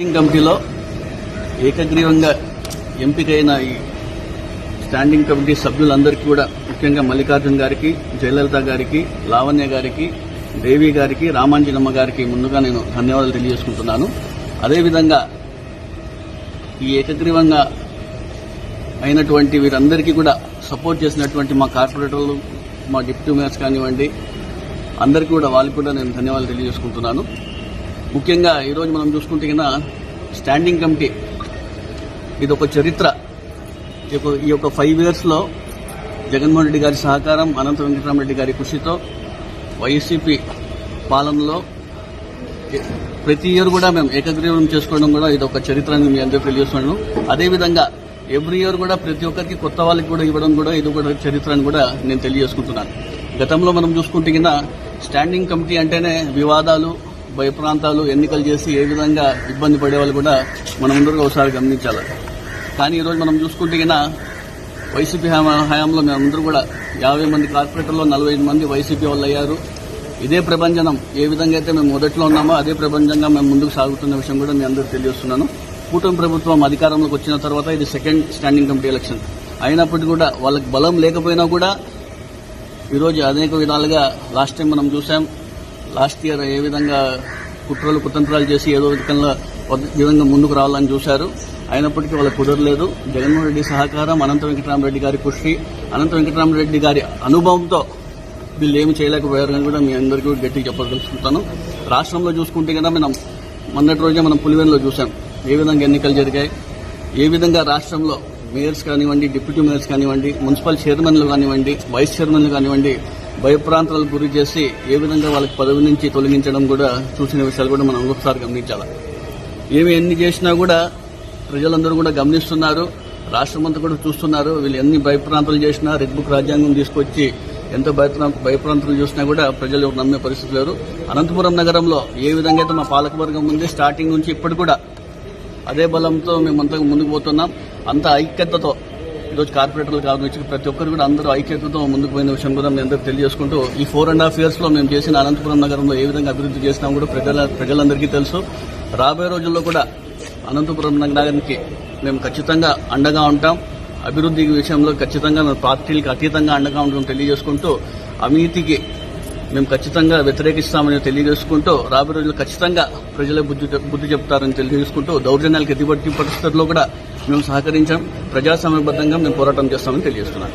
Standing కమిటీలో ఏకగ్రీవంగా ఎంపికైన ఈ స్టాండింగ్ కమిటీ సభ్యులందరికీ కూడా ముఖ్యంగా మల్లికార్జున్ గారికి జయలలిత గారికి లావణ్య గారికి దేవి గారికి రామాంజనమ్మ గారికి ముందుగా నేను ధన్యవాదాలు తెలియజేసుకుంటున్నాను. అదేవిధంగా ఈ ఏకగ్రీవంగా అయినటువంటి వీరందరికీ కూడా సపోర్ట్ చేసినటువంటి మా కార్పొరేటర్లు మా డిప్యూటీ మేయర్స్ కానివ్వండి అందరికీ కూడా వాళ్ళకి కూడా నేను ధన్యవాదాలు తెలియజేసుకుంటున్నాను. ముఖ్యంగా ఈరోజు మనం చూసుకుంటే కింద స్టాండింగ్ కమిటీ. ఇది ఒక చరిత్ర. ఈ యొక్క- ఈ యొక్క ఫైవ్ ఇయర్స్లో జగన్మోహన్ రెడ్డి గారి సహకారం అనంత వెంకటరామరెడ్డి గారి కృషితో వైసీపీ పాలనలో ప్రతి ఇయర్ కూడా మేము ఏకగ్రీవం చేసుకోవడం కూడా ఇది ఒక చరిత్ర అని మీ అందరూ తెలియజేస్తున్నాను. అదేవిధంగా ఎవ్రీ ఇయర్ కూడా ప్రతి ఒక్కరికి కొత్త వాళ్ళకి కూడా ఇవ్వడం కూడా ఇది కూడా చరిత్ర అని కూడా నేను తెలియజేసుకుంటున్నాను. గతంలో మనం చూసుకుంటే కింద స్టాండింగ్ కమిటీ అంటేనే వివాదాలు భయప్రాంతాలు ఎన్నికలు చేసి ఏ విధంగా ఇబ్బంది పడే వాళ్ళు కూడా మనం ముందరగా ఒకసారి గమనించాలి. కానీ ఈరోజు మనం చూసుకుంటే కింద వైసీపీ హయాంలో మేమందరూ కూడా యాభై మంది కార్పొరేటర్లో నలభై ఐదు మంది వైసీపీ వాళ్ళు అయ్యారు. ఇదే ప్రభంజనం ఏ విధంగా అయితే మేము మొదట్లో ఉన్నామో అదే ప్రభంజనంగా మేము ముందుకు సాగుతున్న విషయం కూడా మీ అందరికీ తెలియజేస్తున్నాను. కూటమి ప్రభుత్వం అధికారంలోకి వచ్చిన తర్వాత ఇది సెకండ్ స్టాండింగ్ కమిటీ ఎలక్షన్. అయినప్పటికీ కూడా వాళ్ళకి బలం లేకపోయినా కూడా ఈరోజు అనేక విధాలుగా లాస్ట్ టైం మనం చూసాం. లాస్ట్ ఇయర్ ఏ విధంగా కుట్రలు కుతంత్రాలు చేసి ఏదో విధంగా విధంగా ముందుకు రావాలని చూశారు. అయినప్పటికీ వాళ్ళకి కుదరలేదు. జగన్మోహన్ రెడ్డి సహకారం అనంత వెంకటరామరెడ్డి గారి కృషి అనంత వెంకటరామరెడ్డి గారి అనుభవంతో వీళ్ళు ఏమి చేయలేకపోయారు అని కూడా మీ అందరికీ గట్టి గట్టిగా చెప్పదలుచుకుంటాను. రాష్ట్రంలో చూసుకుంటే కదా మనం మొన్నటి రోజే మనం పులివెన్లో చూసాం ఏ విధంగా ఎన్నికలు జరిగాయి? ఏ విధంగా రాష్ట్రంలో మేయర్స్ కానివ్వండి డిప్యూటీ మేయర్స్ కానివ్వండి మున్సిపల్ చైర్మన్లు కానివ్వండి వైస్ చైర్మన్లు కానివ్వండి భయప్రాంతాలకు గురి చేసి ఏ విధంగా వాళ్ళకి పదవి నుంచి తొలగించడం కూడా చూసిన విషయాలు కూడా మనం ఒకసారి గమనించాలి. ఏమి ఎన్ని చేసినా కూడా ప్రజలందరూ కూడా గమనిస్తున్నారు రాష్ట్రం అంతా కూడా చూస్తున్నారు వీళ్ళు ఎన్ని భయప్రాంతాలు చేసినా రెడ్ బుక్ రాజ్యాంగం తీసుకొచ్చి ఎంత భయప్రా- భయప్రాంతాలు చూసినా కూడా ప్రజలు నమ్మే పరిస్థితి లేరు. అనంతపురం నగరంలో ఏ విధంగా అయితే మా పాలకవర్గం ఉంది స్టార్టింగ్ నుంచి ఇప్పటి కూడా అదే బలంతో మేమంతా ముందుకు పోతున్నాం. అంత ఐక్యతతో ఈరోజు కార్పొరేటర్లు కావచ్చు ప్రతి ఒక్కరు కూడా అందరూ ఐక్యతతో ముందుకు పోయిన విషయం కూడా మేము అందరూ తెలియజేసుకుంటూ ఈ ఫోర్ అండ్ హాఫ్ ఇయర్స్లో మేము చేసిన అనంతపురం నగరంలో ఏ విధంగా అభివృద్ధి చేసినా కూడా ప్రజల ప్రజలందరికీ తెలుసు. రాబోయే రోజుల్లో కూడా అనంతపురం నగరానికి మేము ఖచ్చితంగా అండగా ఉంటాం. అభివృద్ధి విషయంలో ఖచ్చితంగా పార్టీలకు అతీతంగా అండగా ఉంటాం తెలియజేసుకుంటూ అవినీతికి మేము ఖచ్చితంగా వ్యతిరేకిస్తామని తెలియజేసుకుంటూ రాబోయే రోజుల్లో ఖచ్చితంగా ప్రజల బుద్ధి బుద్ధి చెప్తారని తెలియజేసుకుంటూ దౌర్జన్యాలకు ఎదుబడి పరిస్థితుల్లో కూడా మేము సహకరించాం. ప్రజాస్వామ్యబద్ధంగా మేము పోరాటం చేస్తామని తెలియజేస్తున్నాం.